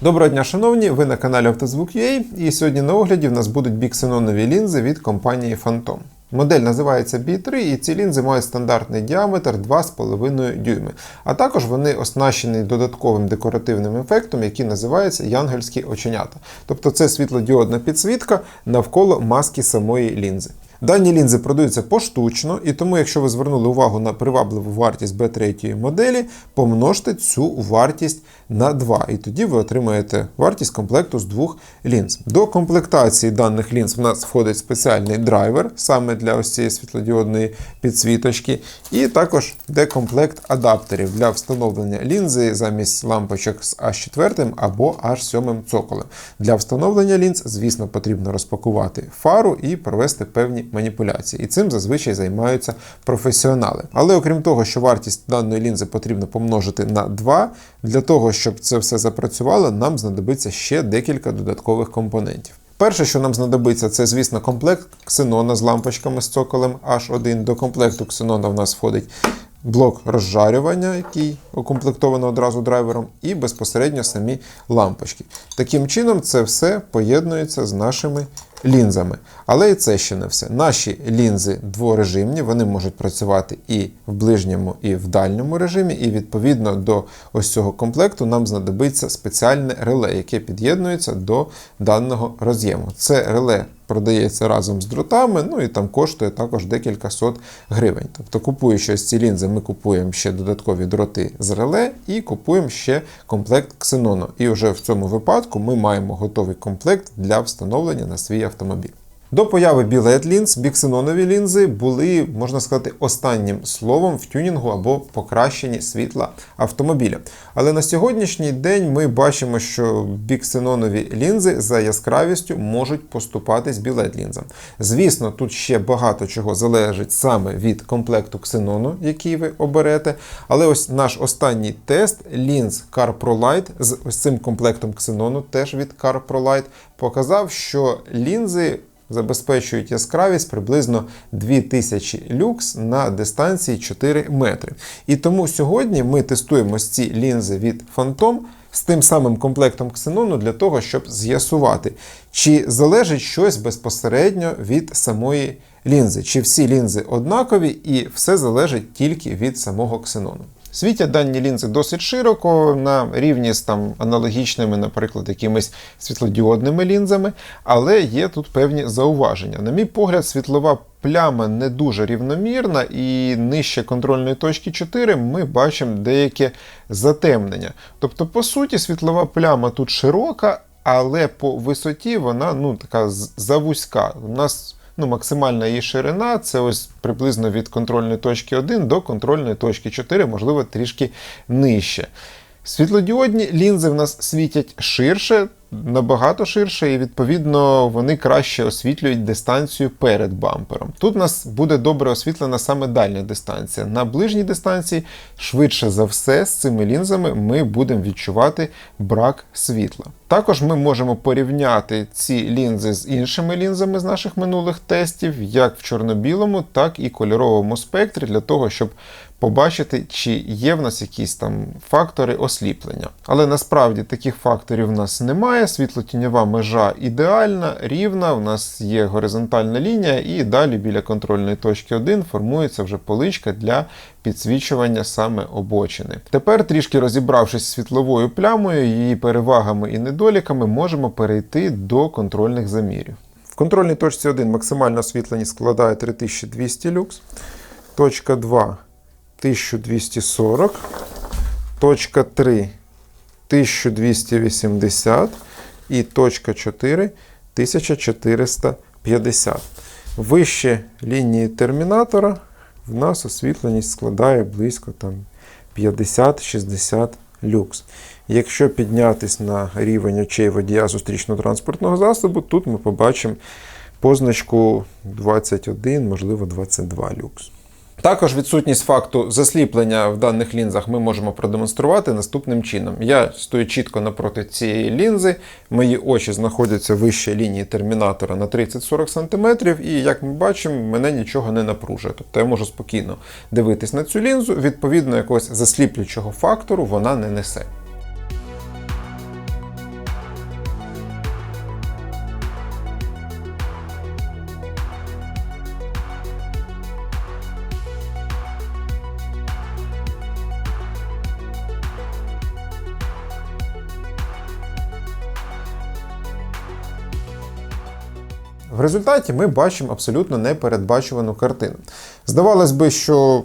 Доброго дня, шановні! Ви на каналі Автозвук.ua і сьогодні на огляді в нас будуть біксенонові лінзи від компанії Phantom. Модель називається B3 і ці лінзи мають стандартний діаметр 2,5 дюйми. А також вони оснащені додатковим декоративним ефектом, який називається янгельські оченята. Тобто це світлодіодна підсвітка навколо маски самої лінзи. Дані лінзи продаються поштучно, і тому, якщо ви звернули увагу на привабливу вартість B3 моделі, помножте цю вартість на 2, і тоді ви отримаєте вартість комплекту з двох лінз. До комплектації даних лінз в нас входить спеціальний драйвер саме для ось цієї світлодіодної підсвіточки, і також декомплект адаптерів для встановлення лінзи замість лампочок з H4 або H7 цоколем. Для встановлення лінз, звісно, потрібно розпакувати фару і провести певні маніпуляції. І цим зазвичай займаються професіонали. Але окрім того, що вартість даної лінзи потрібно помножити на 2, для того, щоб це все запрацювало, нам знадобиться ще декілька додаткових компонентів. Перше, що нам знадобиться, це, звісно, комплект ксенона з лампочками з цоколем H1. До комплекту ксенона в нас входить блок розжарювання, який укомплектовано одразу драйвером, і безпосередньо самі лампочки. Таким чином, це все поєднується з нашими лінзами. Але і це ще не все. Наші лінзи дворежимні, вони можуть працювати і в ближньому, і в дальньому режимі, і відповідно до ось цього комплекту нам знадобиться спеціальне реле, яке під'єднується до даного роз'єму. Це реле продається разом з дротами, ну і там коштує також декілька сот гривень. Тобто, купуючи ось ці лінзи, ми купуємо ще додаткові дроти з реле і купуємо ще комплект ксенону. І вже в цьому випадку ми маємо готовий комплект для встановлення на свій автомобіль. До появи білет лінз біксенонові лінзи були, можна сказати, останнім словом в тюнінгу або покращенні світла автомобіля. Але на сьогоднішній день ми бачимо, що біксенонові лінзи за яскравістю можуть поступатись білет лінзам. Звісно, тут ще багато чого залежить саме від комплекту ксенону, який ви оберете. Але ось наш останній тест лінз CarProLight з ось цим комплектом ксенону, теж від CarProLight, показав, що лінзи забезпечують яскравість приблизно 2000 люкс на дистанції 4 метри. І тому сьогодні ми тестуємо ці лінзи від Phantom з тим самим комплектом ксенону для того, щоб з'ясувати, чи залежить щось безпосередньо від самої лінзи, чи всі лінзи однакові і все залежить тільки від самого ксенону. Світять дані лінзи досить широко на рівні з там аналогічними, наприклад, якимись світлодіодними лінзами, але є тут певні зауваження. На мій погляд, світлова пляма не дуже рівномірна, і нижче контрольної точки 4 ми бачимо деяке затемнення. Тобто, по суті, світлова пляма тут широка, але по висоті вона ну, така завузька. У нас ну, максимальна її ширина це ось приблизно від контрольної точки 1 до контрольної точки 4, можливо, трішки нижче. Світлодіодні лінзи в нас світять ширше, набагато ширше, і відповідно вони краще освітлюють дистанцію перед бампером. Тут у нас буде добре освітлена саме дальня дистанція. На ближній дистанції, швидше за все, з цими лінзами ми будемо відчувати брак світла. Також ми можемо порівняти ці лінзи з іншими лінзами з наших минулих тестів, як в чорно-білому, так і кольоровому спектрі, для того, щоб побачити, чи є в нас якісь там фактори осліплення. Але насправді таких факторів в нас немає. Світлотіньова межа ідеальна, рівна, у нас є горизонтальна лінія, і далі біля контрольної точки 1 формується вже поличка для підсвічування саме обочини. Тепер, трішки розібравшись з світловою плямою, її перевагами і недоліками, можемо перейти до контрольних замірів. В контрольній точці 1 максимальна освітленість складає 3200 люкс. Точка 2 1240, точка 3 1280 і точка 4 1450. Вище лінії термінатора в нас освітленість складає близько 50-60 люкс. Якщо піднятись на рівень очей водія зустрічного транспортного засобу, тут ми побачимо позначку 21, можливо 22 люкс. Також відсутність факту засліплення в даних лінзах ми можемо продемонструвати наступним чином. Я стою чітко напроти цієї лінзи, мої очі знаходяться вище лінії термінатора на 30-40 см, і як ми бачимо, мене нічого не напружує. Тобто я можу спокійно дивитись на цю лінзу, відповідно, якогось засліплюючого фактору вона не несе. В результаті ми бачимо абсолютно непередбачувану картину. Здавалось би, що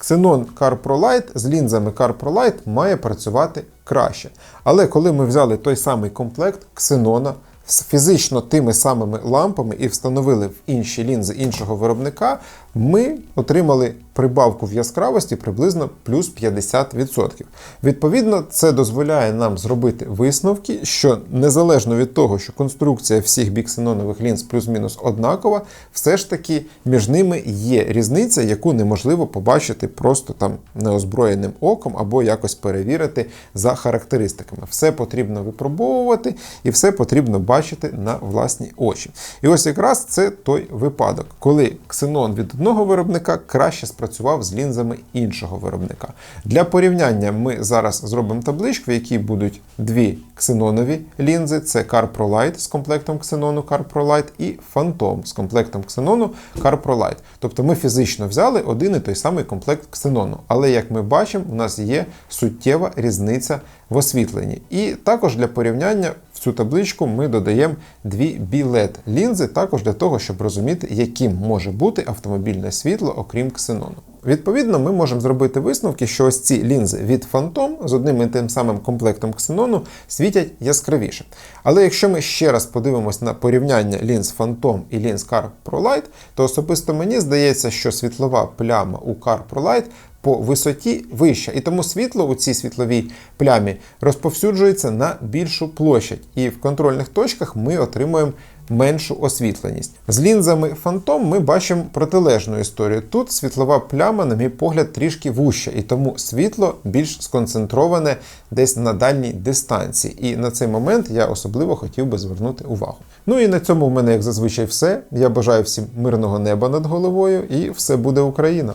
Xenon CarProLite з лінзами CarProLite має працювати краще. Але коли ми взяли той самий комплект Xenon з фізично тими самими лампами і встановили в інші лінзи іншого виробника, ми отримали прибавку в яскравості приблизно плюс 50%. Відповідно, це дозволяє нам зробити висновки, що незалежно від того, що конструкція всіх біксенонових лінз плюс-мінус однакова, все ж таки між ними є різниця, яку неможливо побачити просто там неозброєним оком або якось перевірити за характеристиками. Все потрібно випробовувати і все потрібно бачити на власні очі. І ось якраз це той випадок, коли ксенон від одного виробника краще спрацював з лінзами іншого виробника. Для порівняння ми зараз зробимо табличку, в якій будуть дві ксенонові лінзи: це CarPro Lite з комплектом ксенону CarPro Lite і Phantom з комплектом ксенону CarPro Lite. Тобто ми фізично взяли один і той самий комплект ксенону. Але як ми бачимо, у нас є суттєва різниця в освітленні. І також для порівняння в цю табличку ми додаємо дві білет лінзи, також для того, щоб розуміти, яким може бути автомобільне світло, окрім ксенону. Відповідно, ми можемо зробити висновки, що ось ці лінзи від Phantom з одним і тим самим комплектом ксенону світять яскравіше. Але якщо ми ще раз подивимось на порівняння лінз Phantom і лінз Car Pro то особисто мені здається, що світлова пляма у Car Pro по висоті вища, і тому світло у цій світловій плямі розповсюджується на більшу площадь, і в контрольних точках ми отримуємо меншу освітленість. З лінзами Phantom ми бачимо протилежну історію. Тут світлова пляма, на мій погляд, трішки вуща, і тому світло більш сконцентроване десь на дальній дистанції. І на цей момент я особливо хотів би звернути увагу. Ну і на цьому в мене, як зазвичай, все. Я бажаю всім мирного неба над головою, і все буде Україна!